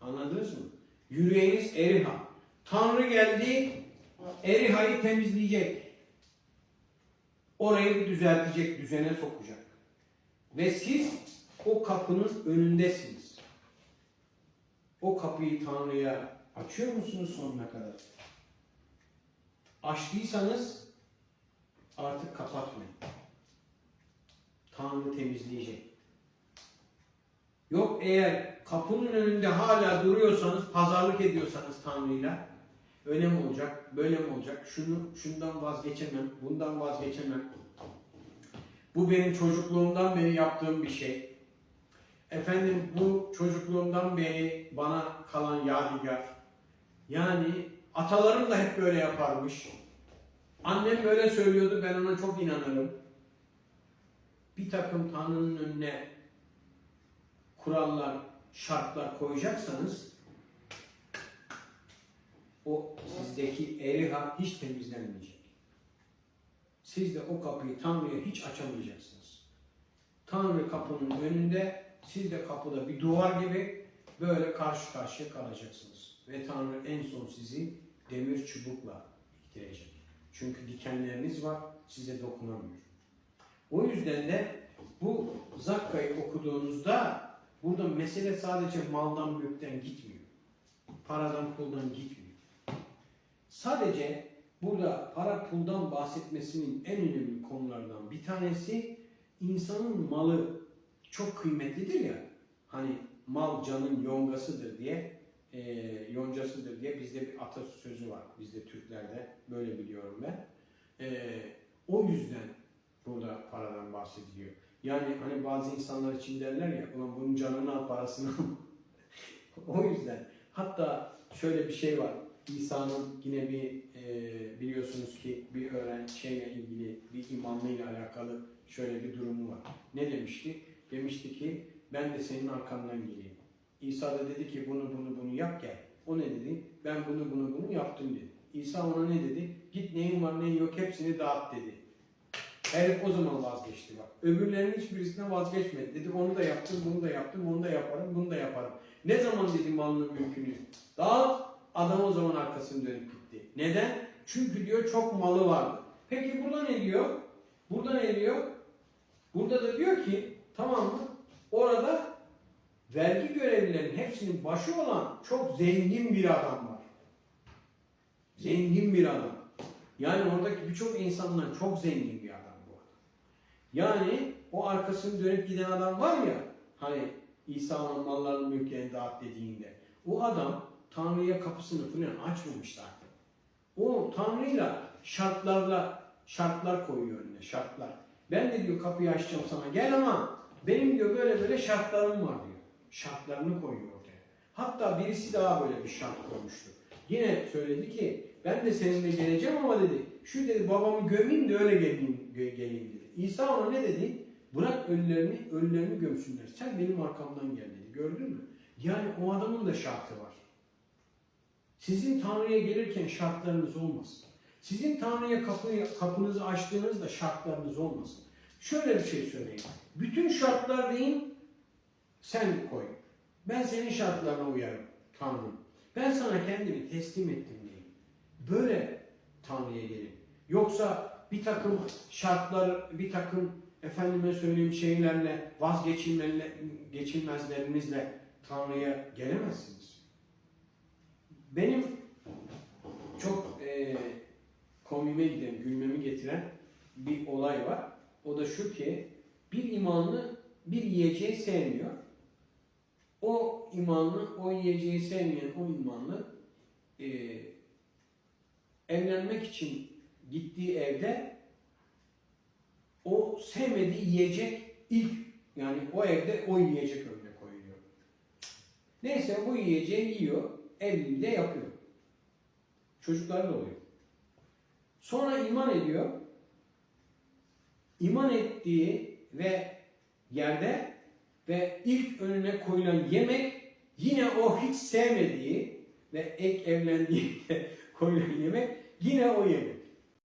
Anladınız mı? Yüreğiniz Eriha. Tanrı geldi, Eriha'yı temizleyecek. Orayı bir düzeltecek, düzene sokacak. Ve siz o kapının önündesiniz. O kapıyı Tanrı'ya açıyor musunuz sonuna kadar? Açtıysanız artık kapatmayın. Tanrı temizleyecek. Yok eğer kapının önünde hala duruyorsanız, pazarlık ediyorsanız Tanrı'yla öyle mi olacak, böyle mi olacak, şunu şundan vazgeçemem, bundan vazgeçemem. Bu benim çocukluğumdan beri yaptığım bir şey. Efendim bu çocukluğumdan beri bana kalan yadigar. Yani atalarım da hep böyle yaparmış. Annem böyle söylüyordu, ben ona çok inanırım. Bir takım Tanrı'nın önüne kurallar, şartlar koyacaksanız o sizdeki eriha hiç temizlenmeyecek. Siz de o kapıyı Tanrı'ya hiç açamayacaksınız. Tanrı kapının önünde, siz de kapıda bir duvar gibi böyle karşı karşıya kalacaksınız. Ve Tanrı en son sizi demir çubukla ittirecek. Çünkü dikenleriniz var, size dokunamıyor. O yüzden de bu Zakka'yı okuduğunuzda burada mesele sadece maldan mülkten gitmiyor. Paradan puldan gitmiyor. Sadece burada para puldan bahsetmesinin en önemli konulardan bir tanesi insanın malı çok kıymetlidir ya. Hani mal canın yongasıdır diye e, yoncasıdır diye bizde bir atasözü var. Bizde Türklerde böyle biliyorum ben. E, o yüzden burada paradan bahsediliyor. Yani hani bazı insanlar için derler ya ulan bunun canını al parasını o yüzden hatta şöyle bir şey var. İsa'nın yine bir e, biliyorsunuz ki bir öğren şeyle ilgili bir imamlıyla alakalı şöyle bir durumu var. Ne demişti? Demişti ki ben de senin arkandan geleyim. İsa da dedi ki bunu bunu bunu yap gel. O ne dedi? Ben bunu bunu bunu yaptım dedi. İsa ona ne dedi? Git neyin var neyin yok hepsini dağıt dedi. Herif o zaman vazgeçti bak. Öbürlerinin hiçbirisinden vazgeçmedi. Dedi onu da yaptım, bunu da yaptım, onu da yaparım, bunu da yaparım. Ne zaman dedi malını mülkünü? Dağıt, adam o zaman arkasını dönüp gitti. Neden? Çünkü diyor çok malı vardı. Peki burada ne diyor? Burada ne diyor? Burada da diyor ki tamam mı? Orada vergi görevlilerinin hepsinin başı olan çok zengin bir adam var. Zengin bir adam. Yani oradaki birçok insandan çok zengin bir. Yani o arkasını dönüp giden adam var ya hani İsa'nın mallarını mülklerini dağıt dediğinde o adam Tanrı'ya kapısını falan açmamış zaten. O Tanrı'yla şartlarla şartlar koyuyor önüne şartlar. Ben de diyor kapıyı açacağım sana gel ama benim diyor böyle böyle şartlarım var diyor. Şartlarını koyuyor ortaya. Hatta birisi daha böyle bir şart koymuştu. Yine söyledi ki ben de seninle geleceğim ama dedi şu dedi babamı gömeyim de öyle geleyim, geleyim dedi. İsa ona ne dedi? Bırak ölülerini, ölülerini gömsünler. Sen benim arkamdan gel dedi. Gördün mü? Yani o adamın da şartı var. Sizin Tanrı'ya gelirken şartlarınız olmasın. Sizin Tanrı'ya kapıyı, kapınızı açtığınızda şartlarınız olmasın. Şöyle bir şey söyleyeyim. Bütün şartlar deyin, sen koy. Ben senin şartlarına uyarım Tanrım. Ben sana kendimi teslim ettim deyin. Böyle Tanrı'ya gelin. Yoksa bir takım şartlar, bir takım efendime söyleyeyim şeylerle, vazgeçilmezle, geçilmezlerinizle Tanrı'ya gelemezsiniz. Benim çok e, komime giden, gülmemi getiren bir olay var. O da şu ki bir imanlı bir yiyeceği sevmiyor. O imanlı, o yiyeceği sevmeyen o imanlı e, evlenmek için gittiği evde o sevmediği yiyecek ilk yani o evde o yiyecek önüne koyuluyor. Neyse bu yiyeceği yiyor, evliliği yapıyor. Çocukları da oluyor. Sonra iman ediyor. İman ettiği ve yerde ve ilk önüne koyulan yemek yine o hiç sevmediği ve ek evlendiğinde koyulan yemek yine o yemek.